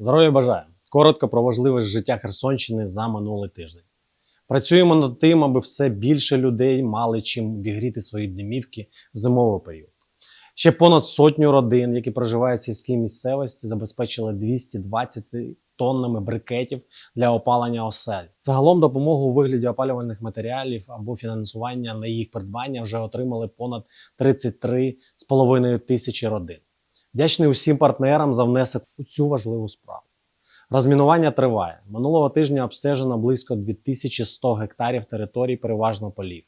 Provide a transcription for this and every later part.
Здоров'я бажаю! Коротко про важливість життя Херсонщини за минулий тиждень. Працюємо над тим, аби все більше людей мали чим обігріти свої домівки в зимовий період. Ще понад сотню родин, які проживають в сільській місцевості, забезпечили 220 тоннами брикетів для опалення осель. Загалом допомогу у вигляді опалювальних матеріалів або фінансування на їх придбання вже отримали понад 33,5 тисячі родин. Вдячний усім партнерам за внесок у цю важливу справу. Розмінування триває. Минулого тижня обстежено близько 2100 гектарів територій, переважно полів.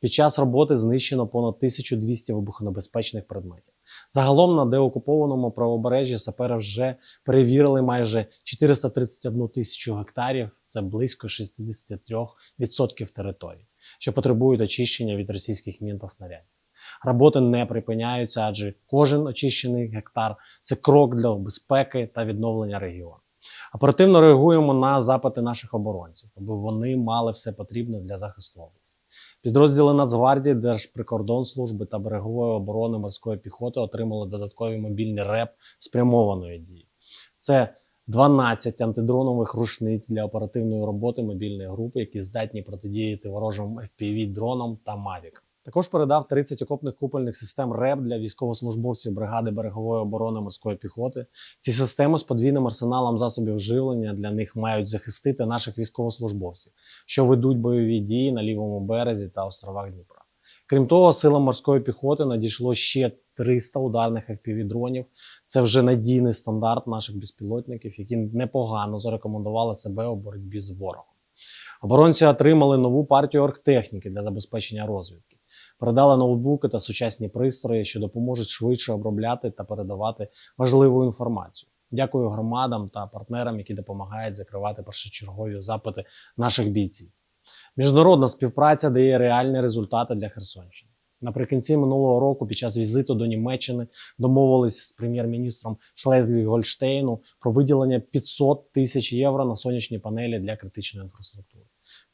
Під час роботи знищено понад 1200 вибухонебезпечних предметів. Загалом на деокупованому правобережжі сапери вже перевірили майже 431 тисячу гектарів, це близько 63% територій, що потребують очищення від російських мін та снарядів. Роботи не припиняються, адже кожен очищений гектар це крок для безпеки та відновлення регіону. Оперативно реагуємо на запити наших оборонців, аби вони мали все потрібне для захисту області. Підрозділи Нацгвардії, Держприкордонслужби та берегової оборони морської піхоти отримали додаткові мобільні РЕП спрямованої дії. Це 12 антидронових рушниць для оперативної роботи мобільної групи, які здатні протидіяти ворожим FPV-дронам та Mavic. Також передав 30 окопних купольних систем РЕП для військовослужбовців бригади берегової оборони морської піхоти. Ці системи з подвійним арсеналом засобів живлення для них мають захистити наших військовослужбовців, що ведуть бойові дії на лівому березі та островах Дніпра. Крім того, силам морської піхоти надійшло ще 300 ударних FPV-дронів. Це вже надійний стандарт наших безпілотників, які непогано зарекомендували себе у боротьбі з ворогом. Оборонці отримали нову партію оргтехніки для забезпечення розвідки. Передали ноутбуки та сучасні пристрої, що допоможуть швидше обробляти та передавати важливу інформацію. Дякую громадам та партнерам, які допомагають закривати першочергові запити наших бійців. Міжнародна співпраця дає реальні результати для Херсонщини. Наприкінці минулого року, під час візиту до Німеччини, домовились з прем'єр-міністром Шлезвіг Гольштейну про виділення 500 тисяч євро на сонячні панелі для критичної інфраструктури.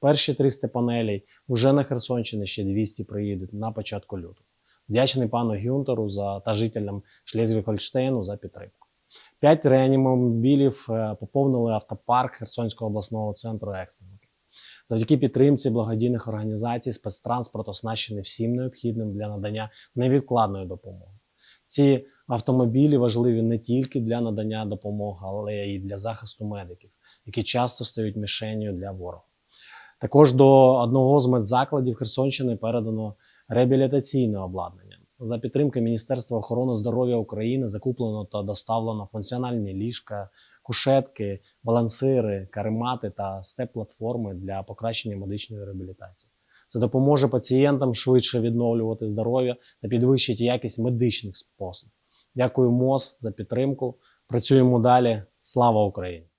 Перші 300 панелей вже на Херсонщині, ще 200 приїдуть на початку лютого. Вдячний пану Гюнтеру за та жителям Шлезвіг-Гольштейну за підтримку. П'ять реанімобілів е, поповнили автопарк Херсонського обласного центру екстреників. Завдяки підтримці благодійних організацій спецтранспорт оснащений всім необхідним для надання невідкладної допомоги. Ці автомобілі важливі не тільки для надання допомоги, але й для захисту медиків, які часто стають мішенню для ворога. Також до одного з медзакладів Херсонщини передано реабілітаційне обладнання. За підтримки Міністерства охорони здоров'я України закуплено та доставлено функціональні ліжка, кушетки, балансири, каремати та степ-платформи для покращення медичної реабілітації. Це допоможе пацієнтам швидше відновлювати здоров'я та підвищить якість медичних послуг. Дякую МОЗ за підтримку. Працюємо далі. Слава Україні!